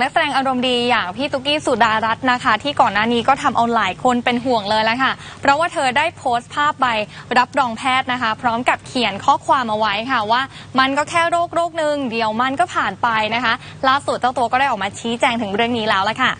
นักแสดงอารมณ์ดีอย่างพี่ตุ๊กกี้สุดารัตน์นะคะ ที่ก่อนหน้านี้ก็ทำเอาหลายคนเป็นห่วงเลยแล้วค่ะ เพราะว่าเธอได้โพสต์ภาพใบรับรองแพทย์นะคะ พร้อมกับเขียนข้อความเอาไว้ค่ะว่า มันก็แค่โรคโรคหนึ่งเดี๋ยวมันก็ผ่านไปนะคะล่าสุดเจ้าตัวก็ได้ออกมาชี้แจงถึงเรื่องนี้แล้วละค่ะ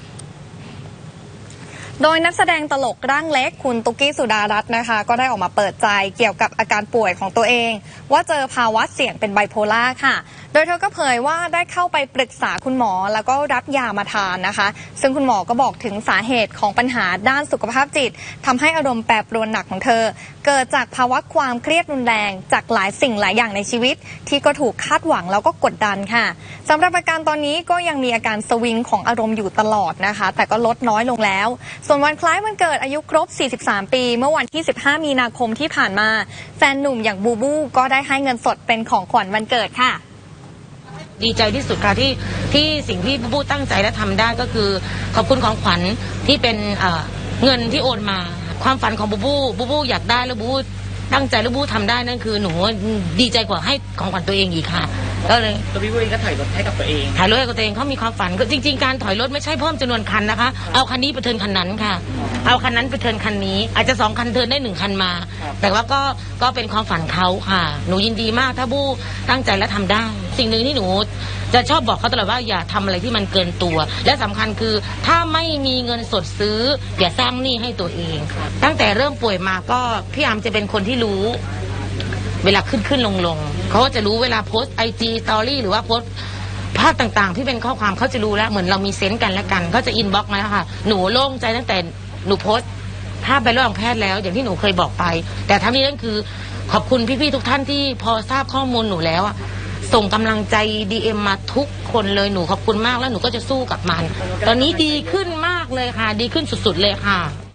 โดยนักแสดงตลกร่างเล็กคุณตุ๊กกี้สุดารัตน์นะคะ ก็ได้ออกมาเปิดใจเกี่ยวกับอาการป่วยของตัวเอง ว่าเจอภาวะเสี่ยงเป็นไบโพล่าค่ะ โดยเธอก็เผยว่าได้เข้าไปปรึกษาคุณหมอแล้วก็รับยามาทานนะคะ ซึ่งคุณหมอก็บอกถึงสาเหตุของปัญหาด้านสุขภาพจิตทำให้อารมณ์แปรปรวนหนักของเธอ เกิดจากภาวะความเครียดรุนแรงจากหลายสิ่งหลายอย่างในชีวิต ที่ก็ถูกคาดหวังแล้วก็กดดันค่ะสำหรับอาการตอนนี้ก็ยังมีอาการสวิงของอารมณ์อยู่ตลอดนะคะ แต่ก็ลดน้อยลงแล้วส่วนวันคล้ายวันเกิดอายุครบ 43 ปี เมื่อวันที่ 15 มีนาคมที่ผ่านมา แฟนหนุ่มอย่างบูบูก็ได้ให้เงินสดเป็นของขวัญวันเกิดค่ะ ดีใจที่สุดค่ะที่ที่สิ่งที่บูบูตั้งใจและทำได้ก็คือ ขอบคุณของขวัญที่เป็นเเงินที่โอนมา ความฝันของบูบูบูบูอยากได้แล้วบูบูตั้งใจแล้วบูบูทำได้นั่นคือหนูดีใจกว่าให้ของขวัญตัวเองอีกค่ะ ก็เลยตัวพี่วุ้ยก็ถอยรถให้กับตัวเอง ถ่ายรถให้กับตัวเองเขามีความฝันก็จริง ๆ การถอยรถไม่ใช่เพิ่มจำนวนคันนะคะ เอาคันนี้ไปเทิร์นคันนั้นค่ะ เอาคันนั้นไปเทิร์นคันนี้ อาจจะสองคันเทิร์นได้หนึ่งคันมาครับแต่ว่าก็ก็เป็นความฝันเขาค่ะ หนูยินดีมากถ้าบู้ตั้งใจและทำได้ สิ่งหนึ่งที่หนูจะชอบบอกเขาตลอดว่าอย่าทำอะไรที่มันเกินตัว และสำคัญคือถ้าไม่มีเงินสดซื้อ อย่าสร้างหนี้ให้ตัวเอง ตั้งแต่เริ่มป่วยมาก็พี่อามจะเป็นคนที่รู้ เวลาขึ้นขึ้นลงลงเขาจะรู้เวลาโพสไอจีตอรี่หรือว่าโพสภาพต่างๆ ที่เป็นข้อความเขาจะรู้แล้วเหมือนเรามีเซนต์กันและกันเขาจะอินบ็อกมาแล้วค่ะ หนูโล่งใจตั้งแต่หนูโพสภาพใบรับรองแพทย์แล้ว อย่างที่หนูเคยบอกไป แต่ทั้งนี้นั่นคือขอบคุณพี่ๆทุกท่านที่พอทราบข้อมูลหนูแล้วอะส่งกำลังใจดีเอ็มมาทุกคนเลยหนูขอบคุณมากแล้วหนูก็จะสู้กับมัน ตอนนี้ดีขึ้นมากเลยค่ะ ดีขึ้นสุดๆเลยค่ะ